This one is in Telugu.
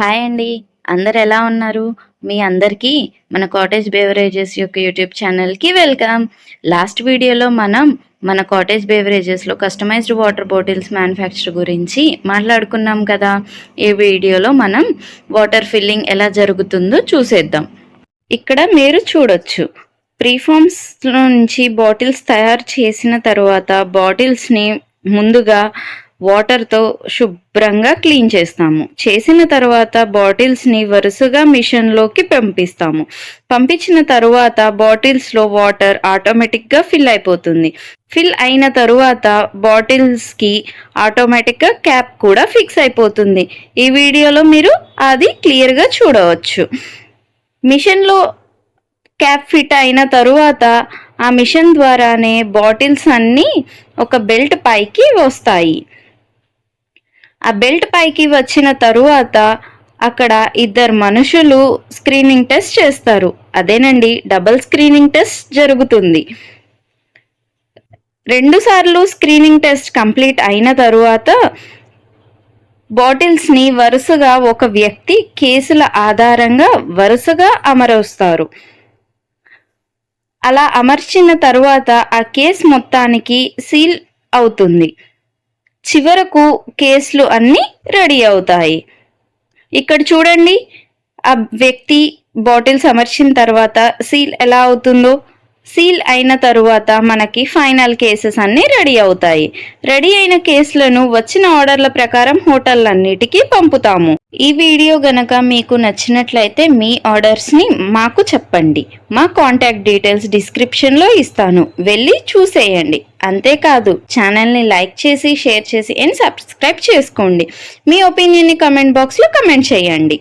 హాయ్ అండి. అందరు ఎలా ఉన్నారు? మీ అందరికీ మన కాటేజ్ బేవరేజెస్ యొక్క యూట్యూబ్ ఛానల్కి వెల్కమ్. లాస్ట్ వీడియోలో మనం మన కాటేజ్ బేవరేజెస్లో కస్టమైజ్డ్ వాటర్ బాటిల్స్ మ్యానుఫ్యాక్చర్ గురించి మాట్లాడుకున్నాం కదా. ఈ వీడియోలో మనం వాటర్ ఫిల్లింగ్ ఎలా జరుగుతుందో చూసేద్దాం. ఇక్కడ మీరు చూడొచ్చు. ప్రీఫార్మ్స్ నుంచి బాటిల్స్ తయారు చేసిన తర్వాత బాటిల్స్ని ముందుగా వాటర్తో శుభ్రంగా క్లీన్ చేస్తాము. చేసిన తర్వాత బాటిల్స్ని వరుసగా మిషన్లోకి పంపిస్తాము. పంపించిన తర్వాత బాటిల్స్లో వాటర్ ఆటోమేటిక్గా ఫిల్ అయిపోతుంది. ఫిల్ అయిన తరువాత బాటిల్స్కి ఆటోమేటిక్గా క్యాప్ కూడా ఫిక్స్ అయిపోతుంది. ఈ వీడియోలో మీరు అది క్లియర్గా చూడవచ్చు. మిషన్లో క్యాప్ ఫిట్ అయిన తరువాత ఆ మిషన్ ద్వారానే బాటిల్స్ అన్నీ ఒక బెల్ట్ పైకి వస్తాయి. ఆ బెల్ట్ పైకి వచ్చిన తరువాత అక్కడ ఇద్దరు మనుషులు స్క్రీనింగ్ టెస్ట్ చేస్తారు. అదేనండి డబుల్ స్క్రీనింగ్ టెస్ట్ జరుగుతుంది. రెండు సార్లు స్క్రీనింగ్ టెస్ట్ కంప్లీట్ అయిన తరువాత బాటిల్స్ని వరుసగా ఒక వ్యక్తి కేసుల ఆధారంగా వరుసగా అమరుస్తారు అలా అమర్చిన తరువాత ఆ కేసు మొత్తానికి సీల్ అవుతుంది. చివరకు కేసులు అన్నీ రెడీ అవుతాయి. ఇక్కడ చూడండి ఆ వ్యక్తి బాటిల్స్ అమర్చిన తర్వాత సీల్ ఎలా అవుతుందో. సీల్ అయిన తరువాత మనకి ఫైనల్ కేసెస్ అన్నీ రెడీ అవుతాయి. రెడీ అయిన కేసులను వచ్చిన ఆర్డర్ల ప్రకారం హోటళ్ళన్నిటికీ పంపుతాము. ఈ వీడియో గనక మీకు నచ్చినట్లయితే మీ ఆర్డర్స్ని మాకు చెప్పండి. మా కాంటాక్ట్ డీటెయిల్స్ డిస్క్రిప్షన్లో ఇస్తాను. వెళ్ళి చూసేయండి. అంతేకాదు ఛానల్ని లైక్ చేసి షేర్ చేసి అండ్ సబ్స్క్రైబ్ చేసుకోండి. మీ ఒపీనియన్ని కమెంట్ బాక్స్లో కమెంట్ చేయండి.